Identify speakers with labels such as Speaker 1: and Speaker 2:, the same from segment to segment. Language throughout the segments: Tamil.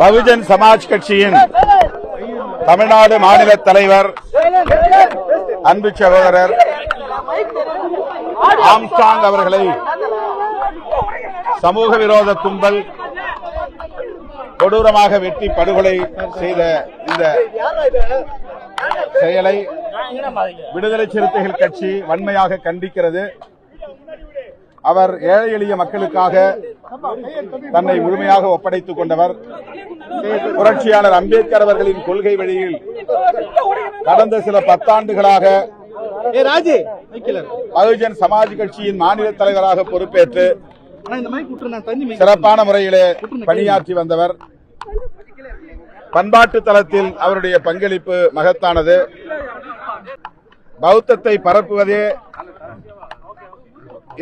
Speaker 1: பகுஜன் சமாஜ் கட்சியின் தமிழ்நாடு மாநில தலைவர் அன்பு சகோதரர் ஆம்சாங் அவர்களை சமூக விரோத கும்பல் கொடூரமாக வெட்டி படுகொலை செய்த இந்த செயலை விடுதலை சிறுத்தைகள் கட்சி வன்மையாக கண்டிக்கிறது. அவர் ஏழை எளிய மக்களுக்காக தன்னை முழுமையாக ஒப்படைத்துக் கொண்டவர் புரட்சியாளர் அம்பேத்கர் அவர்களின் கொள்கை வழியில் கடந்த சில பத்தாண்டுகளாக பகுஜன் சமாஜ் கட்சியின் மாநில தலைவராக பொறுப்பேற்று சிறப்பான முறையிலே பணியாற்றி வந்தவர். பண்பாட்டு தளத்தில் அவருடைய பங்களிப்பு மகத்தானது. பௌத்தத்தை பரப்புவதே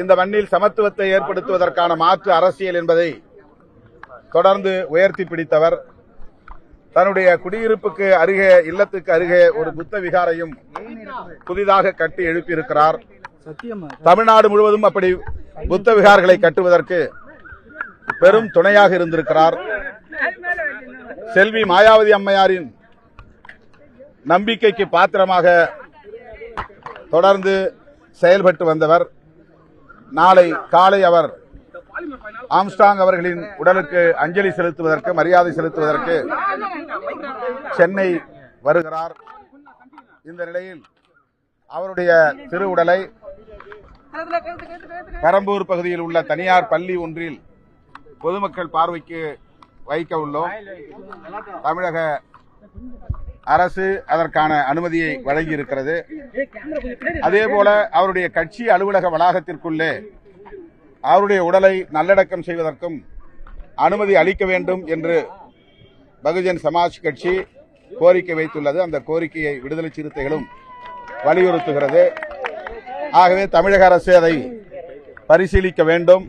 Speaker 1: இந்த மண்ணில் சமத்துவத்தை ஏற்படுத்துவதற்கான மாற்று அரசியல் என்பதை தொடர்ந்து உயர்த்தி பிடித்தவர். தன்னுடைய குடியிருப்புக்கு அருகே இல்லத்துக்கு அருகே ஒரு புத்த விகாரையும் புதிதாக கட்டி எழுப்பியிருக்கிறார். தமிழ்நாடு முழுவதும் அப்படி புத்த விகார்களை கட்டுவதற்கு பெரும் துணையாக இருந்திருக்கிறார். செல்வி மாயாவதி அம்மையாரின் நம்பிக்கைக்கு பாத்திரமாக தொடர்ந்து செயல்பட்டு வந்தவர். நாளை காலை அவர் ஆம்ஸ்டாங் அவர்களின் உடலுக்கு அஞ்சலி செலுத்துவதற்கு மரியாதை செலுத்துவதற்கு சென்னை வருகிறார். இந்த நிலையில் அவருடைய திருவுடலை பெரம்பூர் பகுதியில் உள்ள தனியார் பள்ளி ஒன்றில் பொதுமக்கள் பார்வைக்கு வைக்க உள்ளோம். தமிழக அரசு அதற்கான அனுமதியை வழங்கி இருக்கிறது அதே போல அவருடைய கட்சி அலுவலக வளாகத்திற்குள்ளே அவருடைய உடலை நல்லடக்கம் செய்வதற்கும் அனுமதி அளிக்க வேண்டும் என்று பகுஜன் சமாஜ் கட்சி கோரிக்கை வைத்துள்ளது. அந்த கோரிக்கையை விடுதலை சிறுத்தைகளும் வலியுறுத்துகிறது. ஆகவே தமிழக அரசு அதை பரிசீலிக்க வேண்டும்.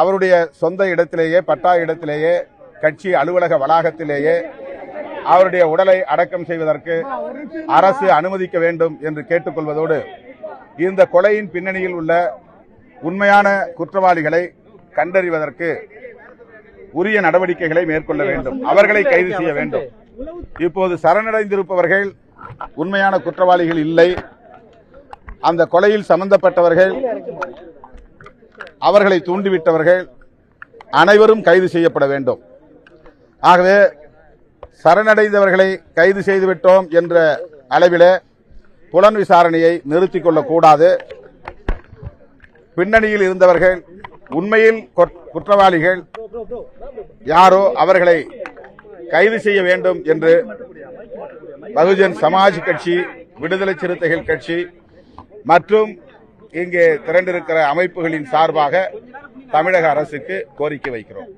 Speaker 1: அவருடைய சொந்த இடத்திலேயே பட்டா இடத்திலேயே கட்சி அலுவலக வளாகத்திலேயே அவருடைய உடலை அடக்கம் செய்வதற்கு அரசு அனுமதிக்க வேண்டும் என்று கேட்டுக்கொள்வதோடு இந்த கொலையின் பின்னணியில் உள்ள உண்மையான குற்றவாளிகளை கண்டறிவதற்கு உரிய நடவடிக்கைகளை மேற்கொள்ள வேண்டும். அவர்களை கைது செய்ய வேண்டும். இப்போது சரணடைந்திருப்பவர்கள் உண்மையான குற்றவாளிகள் இல்லை. அந்த கொலையில் சம்பந்தப்பட்டவர்கள் அவர்களை தூண்டிவிட்டவர்கள் அனைவரும் கைது செய்யப்பட வேண்டும். ஆகவே சரணடைந்தவர்களை கைது செய்துவிட்டோம் என்ற அளவிலே புலன் விசாரணையை நிறுத்திக் கொள்ளக்கூடாது பின்னணியில் இருந்தவர்கள் உண்மையில் குற்றவாளிகள் யாரோ அவர்களை கைது செய்ய வேண்டும் என்று பகுஜன் சமாஜ் கட்சி விடுதலை சிறுத்தைகள் கட்சி மற்றும் இங்கே திரண்டிருக்கிற அமைப்புகளின் சார்பாக தமிழக அரசுக்கு கோரிக்கை வைக்கிறோம்.